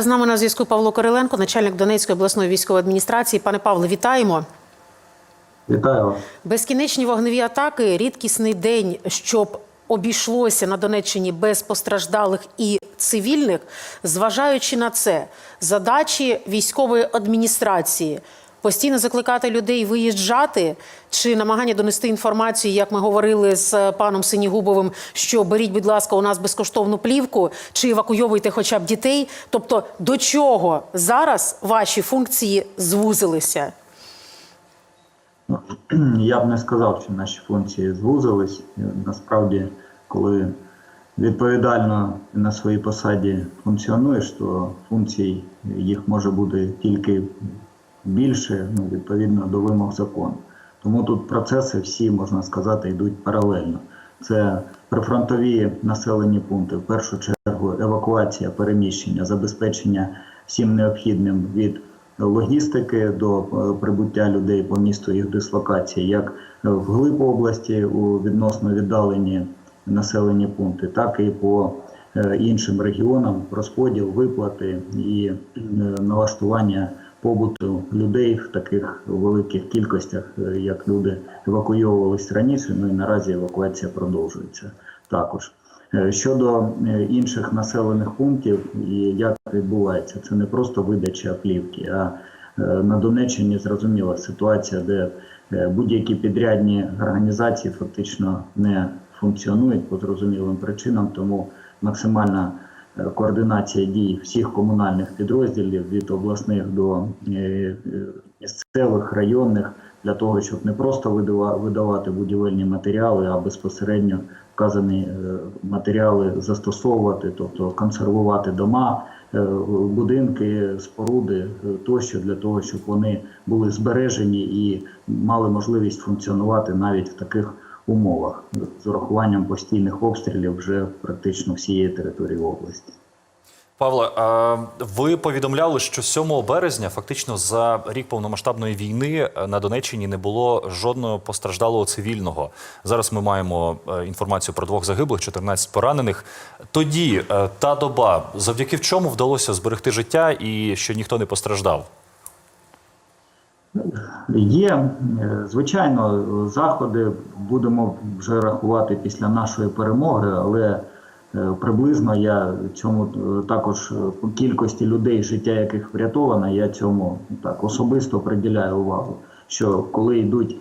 З нами на зв'язку Павло Кириленко, начальник Донецької обласної військової адміністрації. Пане Павле, вітаємо. Вітаю вас. Безкінечні вогневі атаки рідкісний день, щоб обійшлося на Донеччині без постраждалих і цивільних. Зважаючи на це, задачі військової адміністрації постійно закликати людей виїжджати чи намагання донести інформацію, як ми говорили з паном Синігубовим, що беріть, будь ласка, у нас безкоштовну плівку, чи евакуйовуйте хоча б дітей. Тобто, до чого зараз ваші функції звузилися? Я б не сказав, що наші функції звузились. Насправді, коли відповідально на своїй посаді функціонуєш, то функцій їх може бути тільки більше, ну, відповідно до вимог закону. Тому тут процеси всі, можна сказати, йдуть паралельно. Це прифронтові населені пункти, в першу чергу евакуація, переміщення, забезпечення всім необхідним від логістики до е, прибуття людей по місту їх дислокації, як в глиб області у відносно віддалені населені пункти, так і по е, іншим регіонам розподіл, виплати і е, налаштування побуту людей в таких великих кількостях, е, як люди евакуйовувались раніше. Ну і наразі евакуація продовжується також. Е, Щодо е, інших населених пунктів і як відбувається, це не просто видача плівки, а на Донеччині зрозуміла ситуація, де будь-які підрядні організації фактично не функціонують по зрозумілим причинам, тому максимальна координація дій всіх комунальних підрозділів від обласних до е, е, місцевих районних для того, щоб не просто видава- видавати будівельні матеріали, а безпосередньо вказані е, матеріали застосовувати, тобто консервувати дома, е, будинки, споруди е, тощо для того, щоб вони були збережені і мали можливість функціонувати навіть в таких умовах з урахуванням постійних обстрілів вже практично всієї території області. Павле, а ви повідомляли, що 7 березня, фактично за рік повномасштабної війни, е, на Донеччині не було жодного постраждалого цивільного. Зараз ми маємо е, інформацію про двох загиблих, 14 поранених. Тоді е, та доба, завдяки в чому вдалося зберегти життя і що ніхто не постраждав. Є, е, звичайно, заходи будемо вже рахувати після нашої перемоги, але е, приблизно я цьому е, також по кількості людей, життя яких врятовано, я цьому так особисто приділяю увагу. Що коли йдуть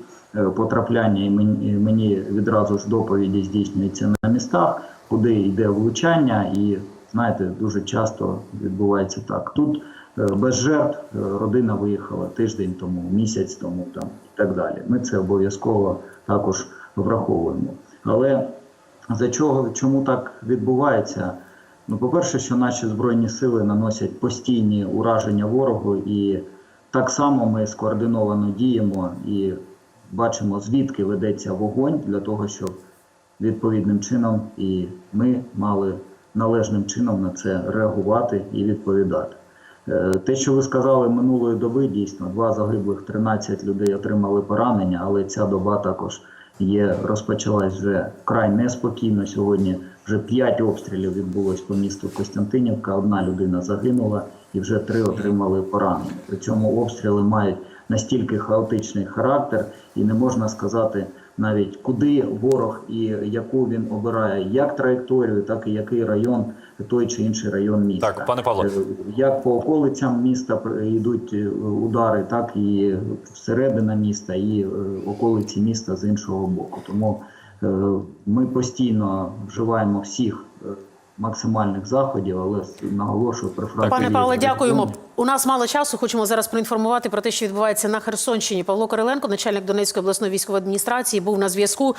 потрапляння, і мені, відразу ж доповіді здійснюються на містах, куди йде влучання, і знаєте, дуже часто відбувається так. Тут без жертв е, родина виїхала тиждень тому, місяць тому там і так далі. Ми це обов'язково також враховуємо. Але за чого чому так відбувається? Ну, по-перше, що наші збройні сили наносять постійні ураження ворогу, і так само ми скоординовано діємо і бачимо, звідки ведеться вогонь для того, щоб відповідним чином і ми мали належним чином на це реагувати і відповідати. Е, Те, що ви сказали минулої доби, дійсно, два загиблих, 13 людей отримали поранення, але ця доба також є, розпочалась вже вкрай неспокійно. Сьогодні вже 5 обстрілів відбулось по місту Костянтинівка, одна людина загинула і вже три отримали поранення. При цьому обстріли мають настільки хаотичний характер, і не можна сказати навіть куди ворог і яку він обирає, як траєкторію, так і який район, той чи інший район міста. Так, пане Павло. Е, Як по околицям міста йдуть е, удари, так і всередина міста, і е, околиці міста з іншого боку. Тому ми постійно вживаємо всіх максимальних заходів, але наголошую про фракцію. Пане Павле, дякуємо. У нас мало часу. Хочемо зараз проінформувати про те, що відбувається на Херсонщині. Павло Кириленко, начальник Донецької обласної військової адміністрації, був на зв'язку.